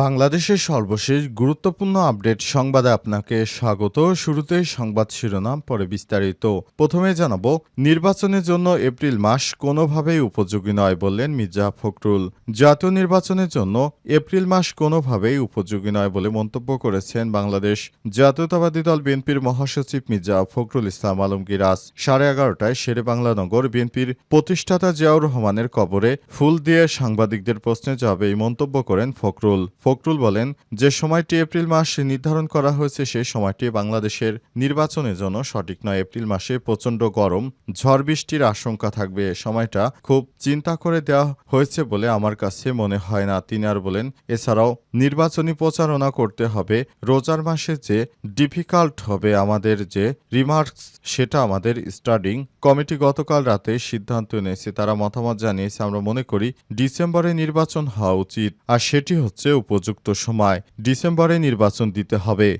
বাংলাদেশের সর্বশেষ গুরুত্বপূর্ণ আপডেট সংবাদে আপনাকে স্বাগত। শুরুতে সংবাদ শিরোনাম, পরে বিস্তারিত। প্রথমে জানাব, নির্বাচনের জন্য এপ্রিল মাস কোনোভাবেই উপযোগী নয় বললেন মির্জা ফখরুল। জাতীয় নির্বাচনের জন্য এপ্রিল মাস কোনোভাবেই উপযোগী নয় বলে মন্তব্য করেছেন বাংলাদেশ জাতীয়তাবাদী দল বিএনপির মহাসচিব মির্জা ফখরুল ইসলাম আলমগীর আজ সাড়ে এগারোটায় শেরে বাংলা নগর বিএনপির প্রতিষ্ঠাতা জিয়াউর রহমানের কবরে ফুল দিয়ে সাংবাদিকদের প্রশ্নে জবাবে এই মন্তব্য করেন ফখরুল। ফখরুল বলেন, যে সময়টি এপ্রিল মাস নির্ধারণ করা হয়েছে, সে সময়টি বাংলাদেশের নির্বাচনের জন্য সঠিক নয়। এপ্রিল মাসে প্রচণ্ড গরম, ঝড় বৃষ্টির আশঙ্কা থাকবে। এ সময়টা খুব চিন্তা করে দেওয়া হয়েছে বলে আমার কাছে মনে হয় না। তিনি আর বলেন, এছাড়াও নির্বাচনী প্রচারণা করতে হবে। রোজার মাসে যে ডিফিকাল্ট হবে আমাদের যে রিমার্কস, সেটা আমাদের স্টাডিং কমিটি গতকাল রাতে সিদ্ধান্ত নিয়েছে তারা মতামত জানিয়েছে, আমরা মনে করি ডিসেম্বরে নির্বাচন হওয়া উচিত, আর সেটি হচ্ছে উপযুক্ত সময় ডিসেম্বরে নির্বাচন দিতে হবে।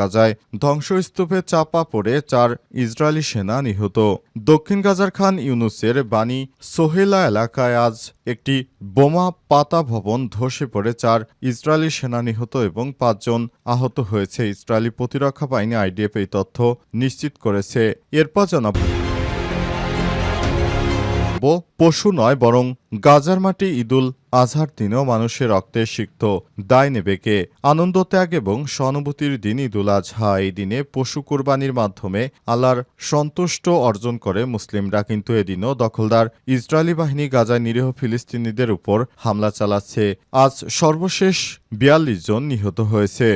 গাজায় ধ্বংসস্তূপে চাপা পড়ে চার ইসরায়েলি সেনা নিহত। দক্ষিণ গাজার খান ইউনুসের বাণী সোহেলা এলাকায় আজ একটি বোমা পাতা ভবন ধসে পড়ে চার ইসরায়েলি সেনা নিহত এবং পাঁচজন আহত হয়েছে। ইসরায়েলি প্রতিরক্ষা বাহিনী আইডিএফ এই তথ্য নিশ্চিত করেছে। এরপর জানাব বলব পশু নয় বরং গাজার মাটি ঈদুল আজহার দিনেও মানুষের রক্তে সিক্ত। দায় নেবে কে? আনন্দ ত্যাগ এবং সহানুভূতির দিন ঈদুল আজহা। এই দিনে পশু কোরবানির মাধ্যমে আল্লাহর সন্তুষ্ট অর্জন করে মুসলিমরা কিন্তু এদিনও দখলদার ইসরায়েলি বাহিনী গাজায় নিরীহ ফিলিস্তিনিদের উপর হামলা চালাচ্ছে। আজ সর্বশেষ বিয়াল্লিশ জন নিহত হয়েছে।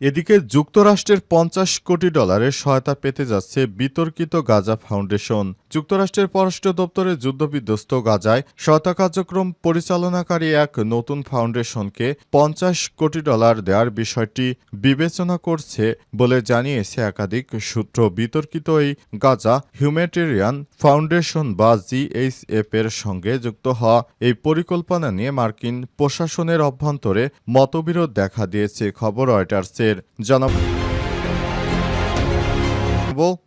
এদিকে যুক্তরাষ্ট্রের পঞ্চাশ কোটি ডলারের সহায়তা পেতে যাচ্ছে বিতর্কিত গাজা ফাউন্ডেশন। যুক্তরাষ্ট্রের পররাষ্ট্র দপ্তরের যুদ্ধবিধ্বস্ত গাজায় সহায়তা কার্যক্রম পরিচালনাকারী এক নতুন ফাউন্ডেশনকে পঞ্চাশ কোটি ডলার দেওয়ার বিষয়টি বিবেচনা করছে বলে জানিয়েছে একাধিক সূত্র। বিতর্কিত এই গাজা হিউম্যাটেরিয়ান ফাউন্ডেশন বা জিএইচএফ এর সঙ্গে যুক্ত হওয়া এই পরিকল্পনা নিয়ে মার্কিন প্রশাসনের অভ্যন্তরে মতবিরোধ দেখা দিয়েছে, খবর রয়টার্সের জানাব।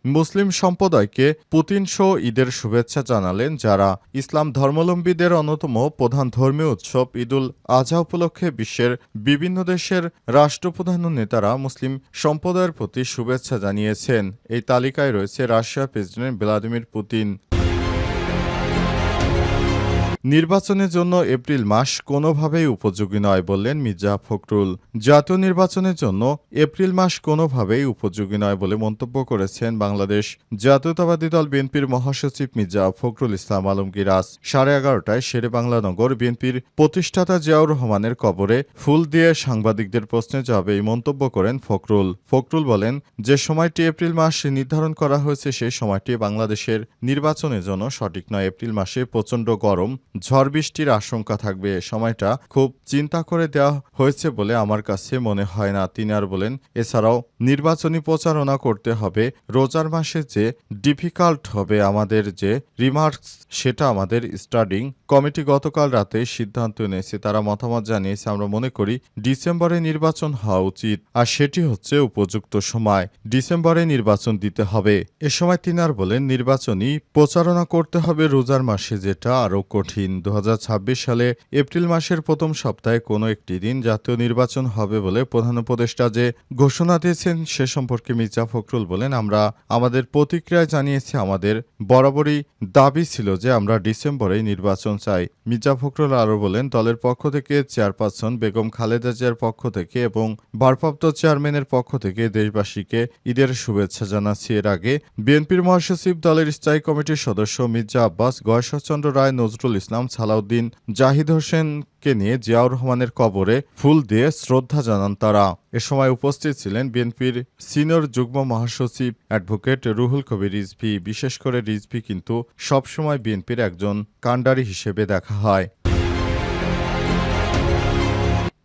মুসলিম সম্প্রদায়কে পুতিন ঈদের শুভেচ্ছা জানালেন যারা ইসলাম ধর্মাবলম্বীদের অন্যতম প্রধান ধর্মীয় উৎসব ঈদুল আজহা উপলক্ষে বিশ্বের বিভিন্ন দেশের রাষ্ট্রপ্রধান ও নেতারা মুসলিম সম্প্রদায়ের প্রতি শুভেচ্ছা জানিয়েছেন। এই তালিকায় রয়েছে রাশিয়ার প্রেসিডেন্ট ভ্লাদিমির পুতিন। নির্বাচনের জন্য এপ্রিল মাস কোনোভাবেই উপযোগী নয় বললেন মির্জা ফখরুল। জাতীয় নির্বাচনের জন্য এপ্রিল মাস কোনোভাবেই উপযোগী নয় বলে মন্তব্য করেছেন বাংলাদেশ জাতীয়তাবাদী দল বিএনপির মহাসচিব মির্জা ফখরুল ইসলাম আলমগীর। আজ সাড়ে এগারোটায় শেরে বাংলা নগর বিএনপির প্রতিষ্ঠাতা জিয়াউর রহমানের কবরে ফুল দিয়ে সাংবাদিকদের প্রশ্নে জবাবে এই মন্তব্য করেন ফখরুল। ফখরুল বলেন, যে সময়টি এপ্রিল মাস নির্ধারণ করা হয়েছে সেই সময়টি বাংলাদেশের নির্বাচনের জন্য সঠিক নয়। এপ্রিল মাসে প্রচণ্ড গরম ঝড় বৃষ্টির আশঙ্কা থাকবে। সময়টা খুব চিন্তা করে দেওয়া হয়েছে বলে আমার কাছে মনে হয় না। তিনি আর বলেন, এছাড়াও নির্বাচনী প্রচারণা করতে হবে। রোজার মাসে যে ডিফিকাল্ট হবে আমাদের যে রিমার্কস, সেটা আমাদের স্টাডিং কমিটি গতকাল রাতে সিদ্ধান্ত নিয়েছে। তারা মতামত জানিয়েছে, আমরা মনে করি ডিসেম্বরে নির্বাচন হওয়া উচিত, আর সেটি হচ্ছে উপযুক্ত সময়। ডিসেম্বরে নির্বাচন দিতে হবে। এ সময় তিনি আর বলেন, নির্বাচনী প্রচারণা করতে হবে রোজার মাসে, যেটা আরও কঠিন। দু হাজার ছাব্বিশ সালে এপ্রিল মাসের প্রথম সপ্তাহে কোনো একটি দিন জাতীয় নির্বাচন হবে বলে প্রধান উপদেষ্টা যে ঘোষণা দিয়েছেন সে সম্পর্কে মির্জা ফখরুল বলেন, আমরা আমাদের প্রতিক্রিয়া জানিয়েছি, আমাদের বরাবরই দাবি ছিল যে আমরা ডিসেম্বরেই নির্বাচন চাই। মির্জা ফখরুল আরও বলেন, দলের পক্ষ থেকে চেয়ারপারসন বেগম খালেদা জিয়ার পক্ষ থেকে এবং ভারপ্রাপ্ত চেয়ারম্যানের পক্ষ থেকে দেশবাসীকে ঈদের শুভেচ্ছা জানাচ্ছি। এর আগে বিএনপির মহাসচিব দলের স্থায়ী কমিটির সদস্য মির্জা আব্বাস, গয়েশ্বরচন্দ্র রায়, নজরুল ইসলাম সালাউদ্দিন জাহিদ হোসেনকে নিয়ে জিয়াউর রহমানের কবরে ফুল দিয়ে শ্রদ্ধা জানান তারা। এ সময় উপস্থিত ছিলেন বিএনপির সিনিয়র যুগ্ম মহাসচিব অ্যাডভোকেট রুহুল কবির রিজভি। বিশেষ করে রিজভি কিন্তু সবসময় বিএনপির একজন কাণ্ডারি হিসেবে দেখা হয়।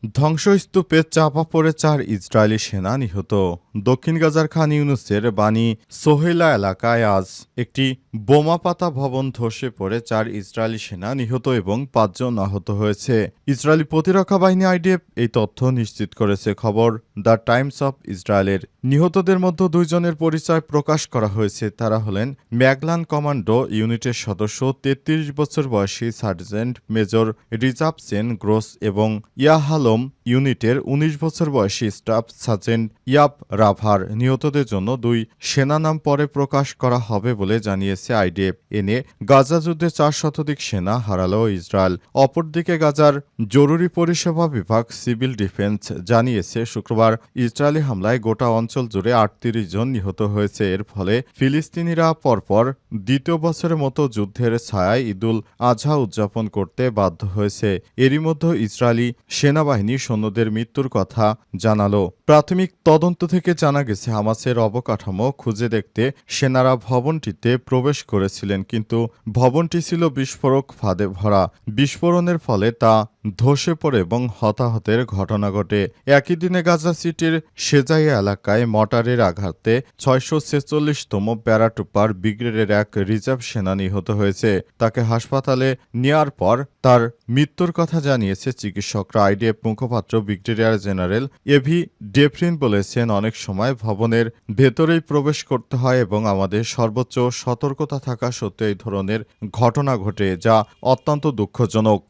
ধ্বংসস্তূপে চাপা পড়ে চার ইসরায়েলি সেনা নিহত। দক্ষিণ গাজার খান ইউনুসের বাণী সোহেলা এলাকায় আজ একটি বোমাপাতা ভবন ধসে পড়ে চার ইসরায়েলি সেনা নিহত এবং পাঁচজন আহত হয়েছে। ইসরায়েলি প্রতিরক্ষা বাহিনী আইডিএফ এই তথ্য নিশ্চিত করেছে। খবর, দ্য টাইমস অফ ইসরায়েলের। নিহতদের মধ্যে দুইজনের পরিচয় প্রকাশ করা হয়েছে। তারা হলেন ম্যাগলান কমান্ডো ইউনিটের সদস্য, তেত্রিশ বছর বয়সী সার্জেন্ট মেজর রিজার্ভ সেন গ্রোস এবং ইয়াহালম ইউনিটের ১৯ বছর বয়সী স্টাফ সার্জেন্ট ইয়াব রাভার নিহতদের জন্য দুই সেনা নাম পরে প্রকাশ করা হবে বলে জানিয়েছে আইডিএফ। এনে গাজা যুদ্ধে চার শতাধিক সেনা হারালো ইসরায়েল। অপরদিকে গাজার জরুরি পরিষেবা বিভাগ সিভিল ডিফেন্স জানিয়েছে, শুক্রবার ইসরায়েলি হামলায় গোটা অঞ্চল জুড়ে আটত্রিশ জন নিহত হয়েছে। এর ফলে ফিলিস্তিনিরা পরপর দ্বিতীয় বছরের মতো যুদ্ধের ছায়ায় ঈদুল আজহা উদযাপন করতে বাধ্য হয়েছে। এরই মধ্যে ইসরায়েলি সেনাবাহিনী সৈন্যদের মৃত্যুর কথা জানালো। প্রাথমিক তদন্ত থেকে জানা গেছে, হামাসের অবকাঠামো খুঁজে দেখতে সেনারা ভবনটিতে প্রবেশ করেছিলেন, কিন্তু ভবনটি ছিল বিস্ফোরক ফাঁদে ভরা। বিস্ফোরণের ফলে তা ধসে পড়ে এবং হতাহতের ঘটনা ঘটে। একই দিনে গাজা সিটির সেজাইয়া এলাকায় মটারের আঘাতে ছয়শো ছেচল্লিশতম প্যারাটুপার ব্রিগেডের এক রিজার্ভ সেনা নিহত হয়েছে। তাকে হাসপাতালে নেয়ার পর তার মৃত্যুর কথা জানিয়েছে চিকিৎসকরা। আইডিএফ মুখপাত্র ব্রিগেডিয়ার জেনারেল এভি ডেফরিন বলেছেন, অনেক সময় ভবনের ভেতরেই প্রবেশ করতে হয় এবং আমাদের সর্বোচ্চ সতর্কতা থাকা সত্ত্বেও এই ধরনের ঘটনা ঘটে, যা অত্যন্ত দুঃখজনক।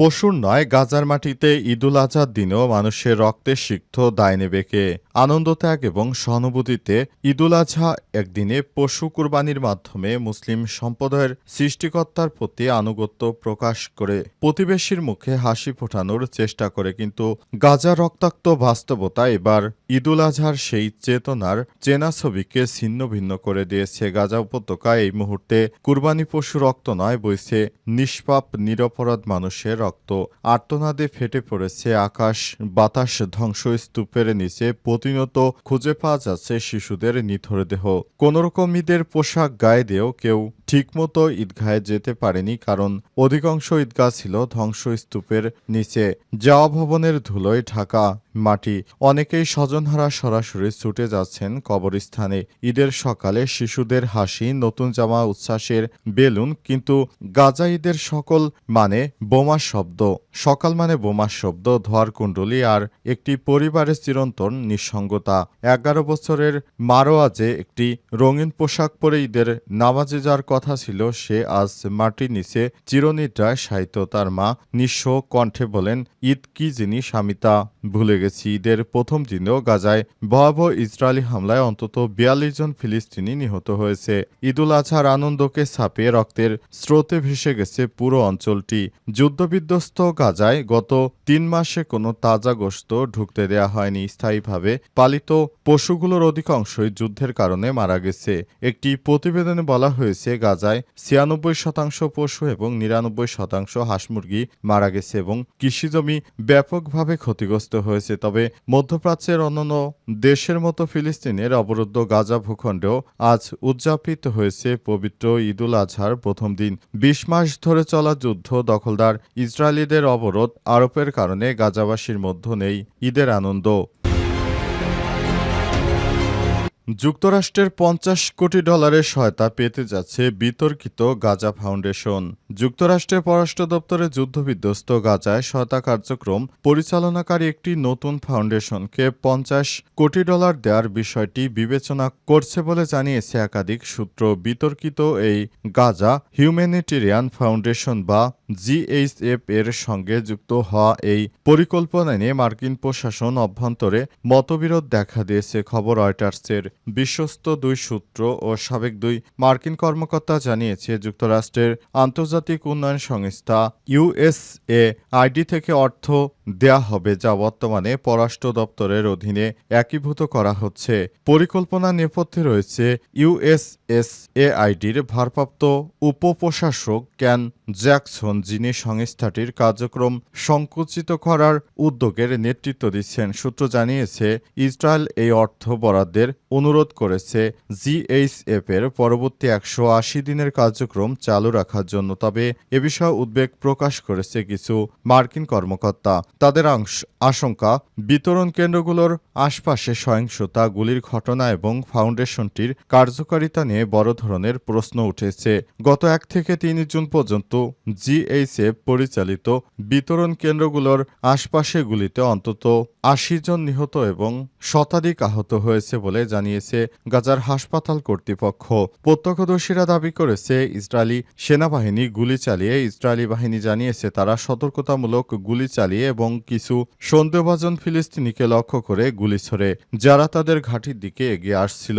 পশুর নয়, গাজার মাটিতে ঈদুল আজহার দিনেও মানুষের রক্তে সিক্ত দায় নেবে কে? আনন্দ ত্যাগ এবং সহানুভূতিতে ঈদুল আজহা একদিনে পশু কুরবানির মাধ্যমে মুসলিম সম্প্রদায়ের সৃষ্টিকর্তার প্রতি আনুগত্য প্রকাশ করে। প্রতিবেশীর মুখে হাসি ফোটানোর চেষ্টা করে, কিন্তু গাজা রক্তাক্ত বাস্তবতা এবার ঈদুল আজহার সেই চেতনার চেনা ছবিকে ছিন্ন ভিন্ন করে দিয়েছে। গাজা উপত্যকা এই মুহূর্তে কুরবানি পশু রক্ত নয়, বইছে নিষ্পাপ, নিরপরাধ মানুষের রক্ত। আর্তনাদে ফেটে পড়েছে আকাশ। বাতাস ধ্বংসস্তূপের নিচে প্রতিনিয়ত খুঁজে পাওয়া যাচ্ছে শিশুদের নিথর দেহ। কোনোরকমীদের পোশাক গায়ে দিয়েও কেউ ঠিকমতো ঈদগাহে যেতে পারেনি কারণ অধিকাংশ ঈদগাহ ছিল ধ্বংসস্তূপের নিচে। যাওয়া ভবনের ধুলোয় ঢাকা মাটি। অনেকেই স্বজনহারা সরাসরি ছুটে যাচ্ছেন কবরস্থানে। ঈদের সকালে শিশুদের হাসি, নতুন জামা, উচ্ছ্বাসের বেলুন কিন্তু গাজা ঈদের সকল মানে বোমা শব্দ। সকাল মানে বোমা শব্দ, ধোয়ার কুণ্ডলি আর একটি পরিবারের চিরন্তন নিঃসঙ্গতা। এগারো বছরের মারোয়াজে একটি রঙিন পোশাক পরে ঈদের নামাজে যার কথা ছিল, সে আজ মাটির নিচে চিরনিদ্রায় সাহিত্য তার মা নিঃস্ব কণ্ঠে বলেন, ঈদ কি জিনিস আমি তা ভুলে গেছি, ঈদের প্রথম দিনেও গাজায় ভয়াবহ ইসরায়েলি হামলায় অন্তত বিয়াল্লিশ জন ফিলিস্তিনি নিহত হয়েছে। ঈদুল আজহার আনন্দকে ছাপিয়ে রক্তের স্রোতে ভেসে গেছে পুরো অঞ্চলটি। যুদ্ধবিধ্বস্ত গাজায় গত তিন মাসে কোনো তাজা গোশত ঢুকতে দেয়া হয়নি। স্থায়ীভাবে পালিত পশুগুলোর অধিকাংশই যুদ্ধের কারণে মারা গেছে। একটি প্রতিবেদনে বলা হয়েছে, গাজায় ছিয়ানব্বই শতাংশ পশু এবং নিরানব্বই শতাংশ হাঁস মুরগি মারা গেছে এবং কৃষিজমি ব্যাপকভাবে ক্ষতিগ্রস্ত হয়েছে। তবে মধ্যপ্রাচ্যের অন্যান্য দেশের মতো ফিলিস্তিনের অবরুদ্ধ গাজা ভূখণ্ডেও আজ উদযাপিত হয়েছে পবিত্র ঈদুল আজহার প্রথম দিন। বিশ মাস ধরে চলা যুদ্ধ দখলদার ইসরায়েলিদের অবরোধ আরোপের কারণে গাজাবাসীর মধ্য নেই ঈদের আনন্দ। যুক্তরাষ্ট্রের পঞ্চাশ কোটি ডলারের সহায়তা পেতে যাচ্ছে বিতর্কিত গাজা ফাউন্ডেশন। যুক্তরাষ্ট্রের পররাষ্ট্র দপ্তরে যুদ্ধবিধ্বস্ত গাজায় সহায়তা কার্যক্রম পরিচালনাকারী একটি নতুন ফাউন্ডেশনকে পঞ্চাশ কোটি ডলার দেওয়ার বিষয়টি বিবেচনা করছে বলে জানিয়েছে একাধিক সূত্র। বিতর্কিত এই গাজা হিউম্যানিটেরিয়ান ফাউন্ডেশন বা জিএইচএফ এর সঙ্গে যুক্ত হওয়া এই পরিকল্পনা নিয়ে মার্কিন প্রশাসন অভ্যন্তরে মতবিরোধ দেখা দিয়েছে, খবর রয়টার্সের বিশ্বস্ত দুই সূত্র ও সাবেক দুই মার্কিন কর্মকর্তা জানিয়েছে। যুক্তরাষ্ট্রের আন্তর্জাতিক উন্নয়ন সংস্থা ইউএসএ আইডি থেকে অর্থ দেয়া হবে যা বর্তমানে পররাষ্ট্র দপ্তরের অধীনে একীভূত করা হচ্ছে। পরিকল্পনা নেপথ্যে রয়েছে ইউএসএসএআইডির ভারপ্রাপ্ত উপপ্রশাসক ক্যান জ্যাকসন যিনি সংস্থাটির কার্যক্রম সংকুচিত করার উদ্যোগের নেতৃত্ব দিচ্ছেন, সূত্র জানিয়েছে, ইসরায়েল এই অর্থ বরাদ্দের অনুরোধ করেছে জিএইচএফ এর পরবর্তী একশো আশি দিনের কার্যক্রম চালু রাখার জন্য। তবে এ বিষয়ে উদ্বেগ প্রকাশ করেছে কিছু মার্কিন কর্মকর্তা। তাদের আংশ- আশঙ্কা, বিতরণ কেন্দ্রগুলোর আশপাশে সহিংসতা, গুলির ঘটনা এবং ফাউন্ডেশনটির কার্যকারিতা নিয়ে বড় ধরনের প্রশ্ন উঠেছে। গত এক থেকে তিন জুন পর্যন্ত জিএইচএফ পরিচালিত বিতরণ কেন্দ্রগুলোর আশপাশে গুলিতে অন্তত আশি জন নিহত এবং শতাধিক আহত হয়েছে বলে জানিয়েছে গাজার হাসপাতাল কর্তৃপক্ষ। প্রত্যক্ষদর্শীরা দাবি করেছে, ইসরায়েলি সেনাবাহিনী গুলি চালিয়ে ইসরায়েলি বাহিনী জানিয়েছে, তারা সতর্কতামূলক গুলি চালিয়ে এবং কিছু সন্দেহভাজন ফিলিস্তিনিকে লক্ষ্য করে গুলি ছোড়ে, যারা তাদের ঘাঁটির দিকে এগিয়ে আসছিল।